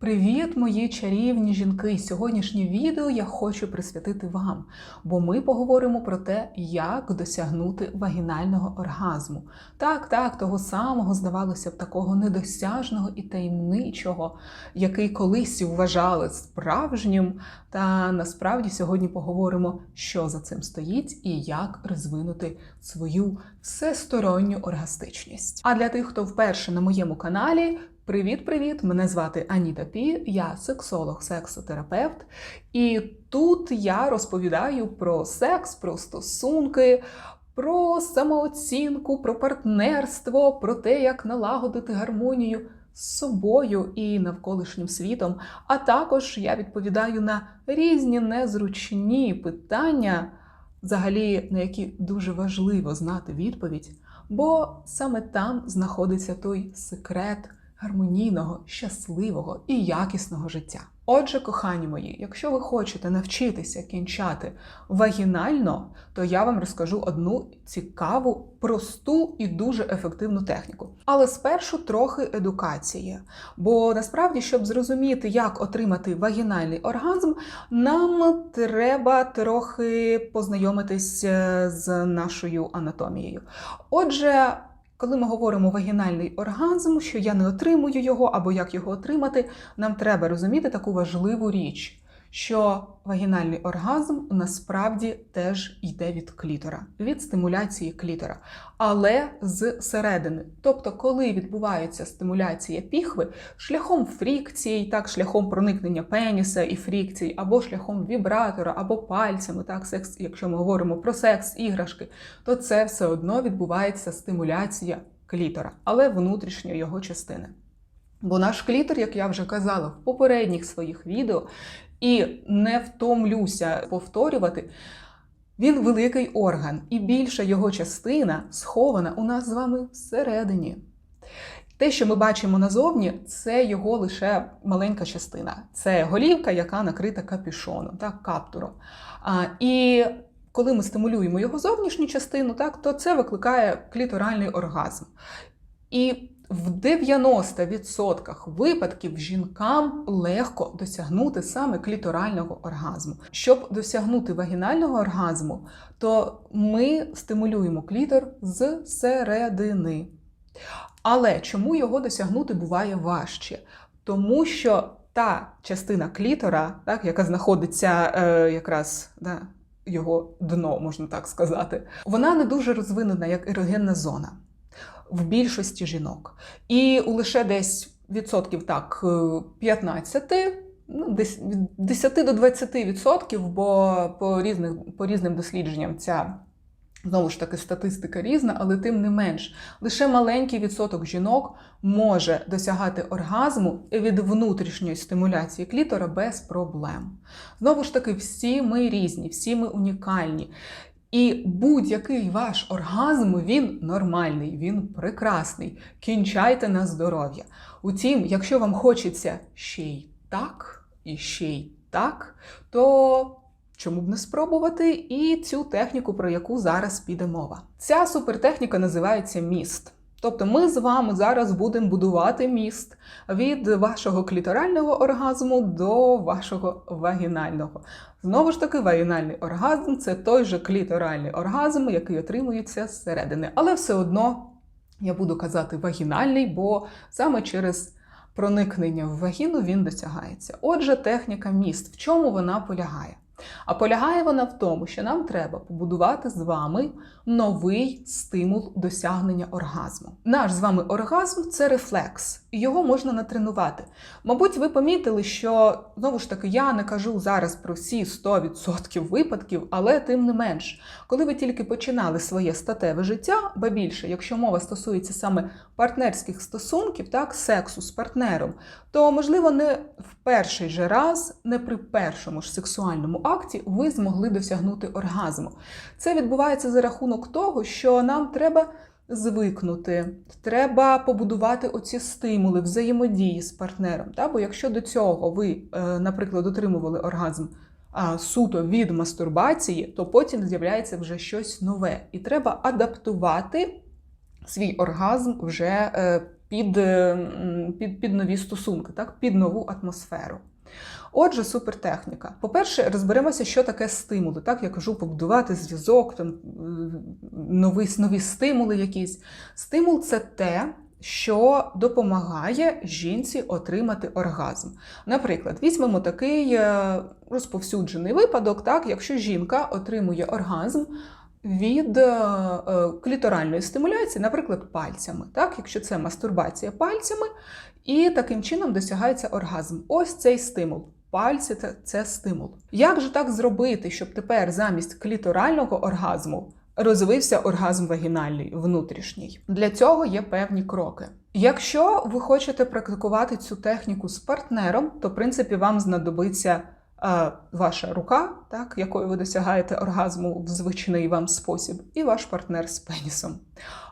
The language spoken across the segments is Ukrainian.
Привіт, мої чарівні жінки! Сьогоднішнє відео я хочу присвятити вам, бо ми поговоримо про те, як досягнути вагінального оргазму. Так, так, того самого, здавалося б, такого недосяжного і таємничого, який колись вважали справжнім. Та насправді сьогодні поговоримо, що за цим стоїть і як розвинути свою всесторонню оргастичність. А для тих, хто вперше на моєму каналі. Привіт-привіт! Мене звати Аніта Пі, я сексолог, сексотерапевт. І тут я розповідаю про секс, про стосунки, про самооцінку, про партнерство, про те, як налагодити гармонію з собою і навколишнім світом. А також я відповідаю на різні незручні питання, взагалі на які дуже важливо знати відповідь, бо саме там знаходиться той секрет гармонійного, щасливого і якісного життя. Отже, кохані мої, якщо ви хочете навчитися кінчати вагінально, то я вам розкажу одну цікаву, просту і дуже ефективну техніку. Але спершу трохи едукації. Бо насправді, щоб зрозуміти, як отримати вагінальний оргазм, нам треба трохи познайомитись е, з нашою анатомією. Отже, коли ми говоримо вагінальний оргазм, що я не отримую його або як його отримати, нам треба розуміти таку важливу річ, що вагінальний оргазм насправді теж йде від клітора, від стимуляції клітора, але з середини. Тобто, коли відбувається стимуляція піхви шляхом фрікцій, так, шляхом проникнення пеніса і фрікцій, або шляхом вібратора, або пальцями, так, секс, якщо ми говоримо про секс, іграшки, то це все одно відбувається стимуляція клітора, але внутрішньої його частини. Бо наш клітор, як я вже казала в попередніх своїх відео, і не втомлюся повторювати. Він великий орган, і більша його частина схована у нас з вами всередині. Те, що ми бачимо назовні, це його лише маленька частина. Це голівка, яка накрита капюшоном, так, каптуром. А, І коли ми стимулюємо його зовнішню частину, так, то це викликає кліторальний оргазм. І в 90% випадків жінкам легко досягнути саме кліторального оргазму. Щоб досягнути вагінального оргазму, то ми стимулюємо клітор з середини. Але чому його досягнути буває важче? Тому що та частина клітора, так, яка знаходиться е, якраз да, його дно, можна так сказати, вона не дуже розвинена як ерогенна зона в більшості жінок. І лише десь відсотків так 15, ну, десь від 10 до 20 відсотків, бо по різних по різним дослідженням ця. Знову ж таки, статистика різна, але тим не менш, лише маленький відсоток жінок може досягати оргазму від внутрішньої стимуляції клітора без проблем. Знову ж таки, всі ми різні, всі ми унікальні. І будь-який ваш оргазм він нормальний, він прекрасний. Кінчайте на здоров'я. Утім, якщо вам хочеться ще й так, і ще й так, то чому б не спробувати і цю техніку, про яку зараз піде мова. Ця супертехніка називається міст. Тобто ми з вами зараз будемо будувати міст від вашого кліторального оргазму до вашого вагінального. Знову ж таки, вагінальний оргазм це той же кліторальний оргазм, який отримується зсередини. Але все одно я буду казати вагінальний, бо саме через проникнення в вагіну він досягається. Отже, техніка міст. В чому вона полягає? А полягає вона в тому, що нам треба побудувати з вами новий стимул досягнення оргазму. Наш з вами оргазм це рефлекс, і його можна натренувати. Мабуть, ви помітили, що знову ж таки я не кажу зараз про всі 100% випадків, але тим не менш, коли ви тільки починали своє статеве життя, ба більше, якщо мова стосується саме партнерських стосунків, так, сексу з партнером, то можливо не в перший же раз, не при першому ж сексуальному акті ви змогли досягнути оргазму. Це відбувається за рахунок того, що нам треба звикнути, треба побудувати оці стимули взаємодії з партнером. Так? Бо якщо до цього ви, е, наприклад, отримували оргазм суто від мастурбації, то потім з'являється вже щось нове. І треба адаптувати свій оргазм вже е, під, під, під нові стосунки, так? під нову атмосферу. Отже, супертехніка. По-перше, розберемося, що таке стимули. Так, я кажу, побудувати зв'язок, там, е, нові, нові стимули якісь. Стимул це те, що допомагає жінці отримати оргазм. Наприклад, візьмемо такий е, розповсюджений випадок, так, якщо жінка отримує оргазм від е, е, кліторальної стимуляції, наприклад, пальцями, так, якщо це мастурбація пальцями, і таким чином досягається оргазм. Ось цей стимул. Пальці це, стимул. Як же так зробити, щоб тепер замість кліторального оргазму розвився оргазм вагінальний внутрішній? Для цього є певні кроки. Якщо ви хочете практикувати цю техніку з партнером, то в принципі вам знадобиться ваша рука, так, якою ви досягаєте оргазму в звичний вам спосіб, і ваш партнер з пенісом.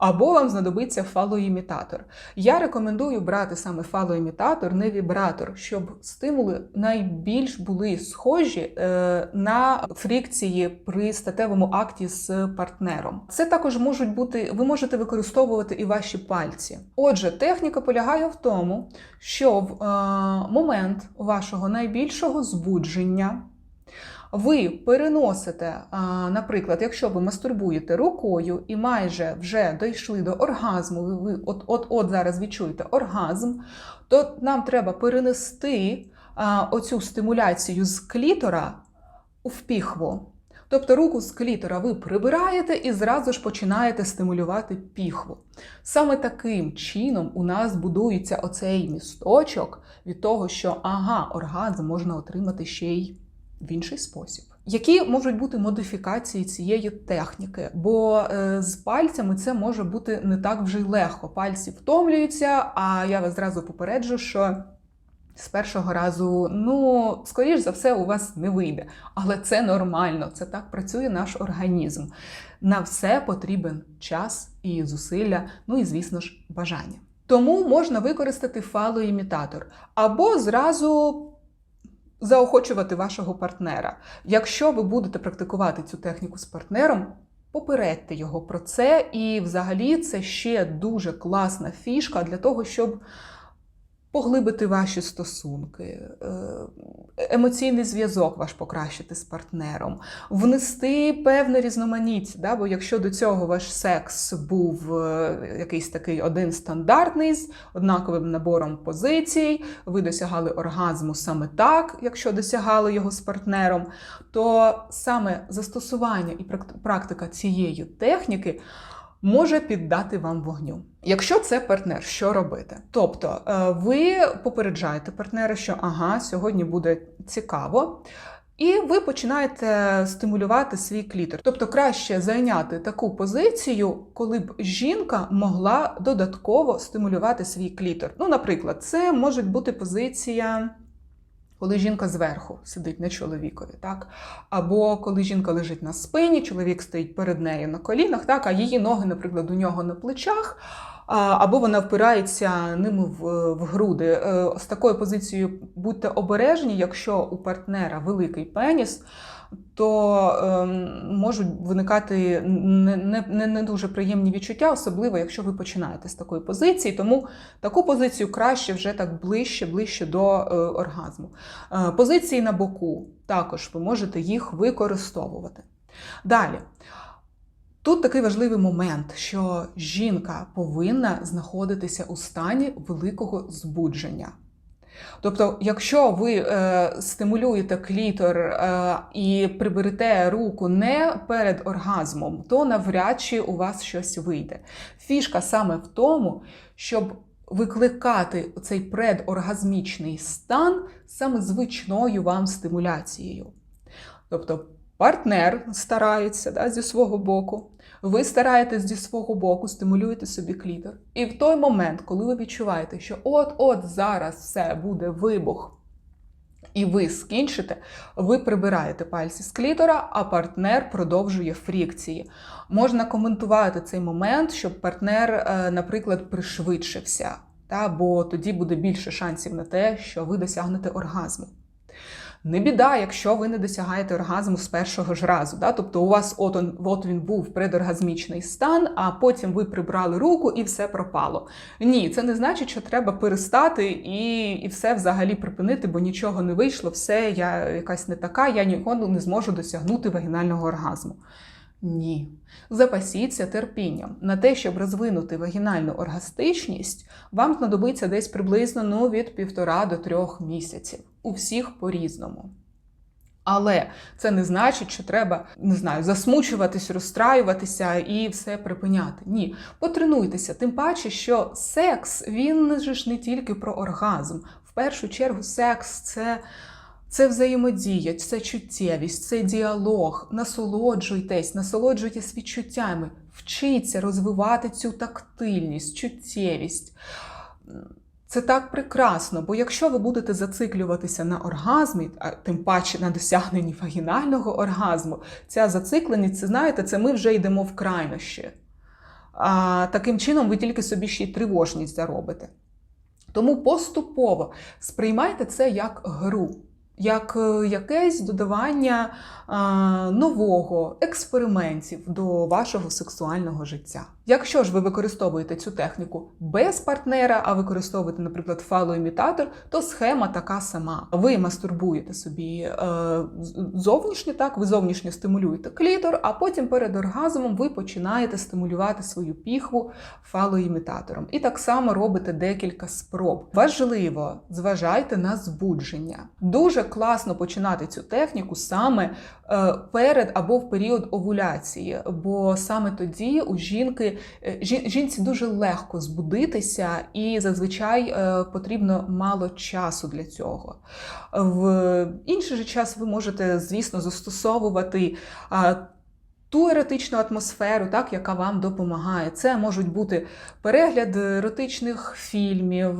Або вам знадобиться фалоімітатор. Я рекомендую брати саме фалоімітатор, не вібратор, щоб стимули найбільш були схожі е, на фрикції при статевому акті з партнером. Це також можуть бути, ви можете використовувати і ваші пальці. Отже, техніка полягає в тому, що в е, момент вашого найбільшого збудження. Ви переносите, наприклад, якщо ви мастурбуєте рукою і майже вже дійшли до оргазму, ви- от-от зараз відчуєте оргазм, то нам треба перенести оцю стимуляцію з клітора в піхву. Тобто руку з клітора ви прибираєте і зразу ж починаєте стимулювати піхву. Саме таким чином у нас будується оцей місточок від того, що ага, оргазм можна отримати ще й в інший спосіб. Які можуть бути модифікації цієї техніки? Бо е, з пальцями це може бути не так вже й легко. Пальці втомлюються, а я вас зразу попереджу, що з першого разу, ну, скоріш за все, у вас не вийде. Але це нормально, це так працює наш організм. На все потрібен час і зусилля, ну і, звісно ж, бажання. Тому можна використати фалоімітатор або зразу заохочувати вашого партнера. Якщо ви будете практикувати цю техніку з партнером, попередьте його про це, і взагалі це ще дуже класна фішка для того, щоб поглибити ваші стосунки, е, емоційний зв'язок ваш покращити з партнером, внести певне різноманіття. Да? Бо якщо до цього ваш секс був е, якийсь такий один стандартний з однаковим набором позицій, ви досягали оргазму саме так, якщо досягали його з партнером, то саме застосування і практика цієї техніки може піддати вам вогню. Якщо це партнер, що робити? Тобто е, ви попереджаєте партнера, що ага, сьогодні буде цікаво. І ви починаєте стимулювати свій клітор. Тобто краще зайняти таку позицію, коли б жінка могла додатково стимулювати свій клітор. Ну, наприклад, це може бути позиція, коли жінка зверху сидить на чоловікові, так? Або коли жінка лежить на спині, чоловік стоїть перед нею на колінах, так, а її ноги, наприклад, у нього на плечах. Або вона впирається ними в, в груди. Е, З такою позицією будьте обережні, якщо у партнера великий пеніс, то ем, можуть виникати не, не, не, дуже приємні відчуття, особливо якщо ви починаєте з такої позиції. Тому таку позицію краще вже так ближче, ближче до е, оргазму. Е, позиції на боку також ви можете їх використовувати. Далі. Тут такий важливий момент, що жінка повинна знаходитися у стані великого збудження. Тобто, якщо ви е, стимулюєте клітор е, і приберете руку не перед оргазмом, то навряд чи у вас щось вийде. Фішка саме в тому, щоб викликати цей предоргазмічний стан саме звичною вам стимуляцією. Тобто партнер старається да, зі свого боку, ви стараєтесь зі свого боку, стимулюєте собі клітор. І в той момент, коли ви відчуваєте, що от-от зараз все буде вибух, і ви скінчите, ви прибираєте пальці з клітора, а партнер продовжує фрікції. Можна коментувати цей момент, щоб партнер, е, наприклад, пришвидшився, та, бо тоді буде більше шансів на те, що ви досягнете оргазму. Не біда, якщо ви не досягаєте оргазму з першого ж разу. Да? Тобто у вас от, он, от він був предоргазмічний стан, а потім ви прибрали руку і все пропало. Ні, це не значить, що треба перестати і і все взагалі припинити, бо нічого не вийшло, все, я якась не така, я ніколи не зможу досягнути вагінального оргазму. Ні. Запасіться терпінням. На те, щоб розвинути вагінальну оргастичність, вам знадобиться десь приблизно ну, від півтора до трьох місяців. У всіх по-різному. Але це не значить, що треба не знаю, засмучуватись, розстраюватися і все припиняти. Ні, потренуйтеся, тим паче, що секс він же ж не тільки про оргазм. В першу чергу, секс це. Це взаємодія, це чуттєвість, це діалог. Насолоджуйтесь, насолоджуйтесь відчуттями, вчіться розвивати цю тактильність, чуттєвість. Це так прекрасно, бо якщо ви будете зациклюватися на оргазмі, а тим паче на досягненні вагінального оргазму, ця зацикленість, це знаєте, це ми вже йдемо в крайнощі. А таким чином ви тільки собі ще й тривожність заробите. Тому поступово сприймайте це як гру як е, якесь додавання нового експериментів до вашого сексуального життя. Якщо ж ви використовуєте цю техніку без партнера, а використовуєте, наприклад, фалоімітатор, то схема така сама. Ви мастурбуєте собі е, зовнішньо, так, ви зовнішньо стимулюєте клітор, а потім перед оргазмом ви починаєте стимулювати свою піхву фалоімітатором. І так само робите декілька спроб. Важливо, зважайте на збудження. Дуже класно починати цю техніку саме е, перед або в період овуляції, бо саме тоді у жінки жінці дуже легко збудитися, і зазвичай е, потрібно мало часу для цього. В інший же час ви можете, звісно, застосовувати ту еротичну атмосферу, так, яка вам допомагає. Це можуть бути перегляд еротичних фільмів,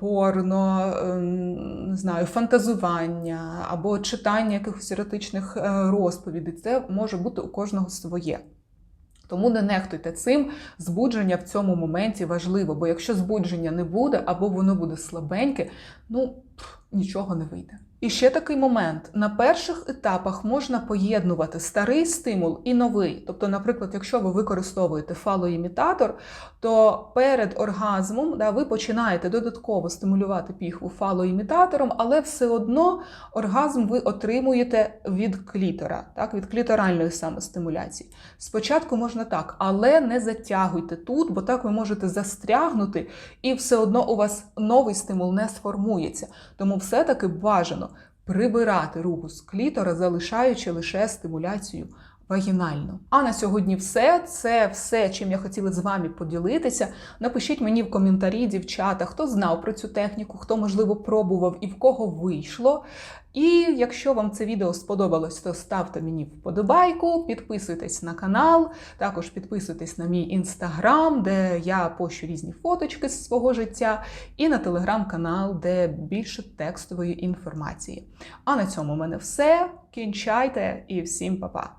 порно, ем, не знаю, фантазування або читання якихось еротичних е, розповідей. Це може бути у кожного своє. Тому не нехтуйте цим, збудження в цьому моменті важливо, бо якщо збудження не буде, або воно буде слабеньке, ну нічого не вийде. І ще такий момент: на перших етапах можна поєднувати старий стимул і новий. Тобто, наприклад, якщо ви використовуєте фалоімітатор, то перед оргазмом да, ви починаєте додатково стимулювати піхву фалоімітатором, але все одно оргазм ви отримуєте від клітора, так, від кліторальної самостимуляції. Спочатку можна так, але не затягуйте тут, бо так ви можете застрягнути, і все одно у вас новий стимул не сформується. Тому все-таки бажано прибирати руку з клітора, залишаючи лише стимуляцію вагінально. А на сьогодні все. Це все, чим я хотіла з вами поділитися. Напишіть мені в коментарі, дівчата, хто знав про цю техніку, хто, можливо, пробував і в кого вийшло. І якщо вам це відео сподобалось, то ставте мені вподобайку, підписуйтесь на канал, також підписуйтесь на мій інстаграм, де я пощу різні фоточки з свого життя, і на телеграм-канал, де більше текстової інформації. А на цьому в мене все. Кінчайте і всім па-па!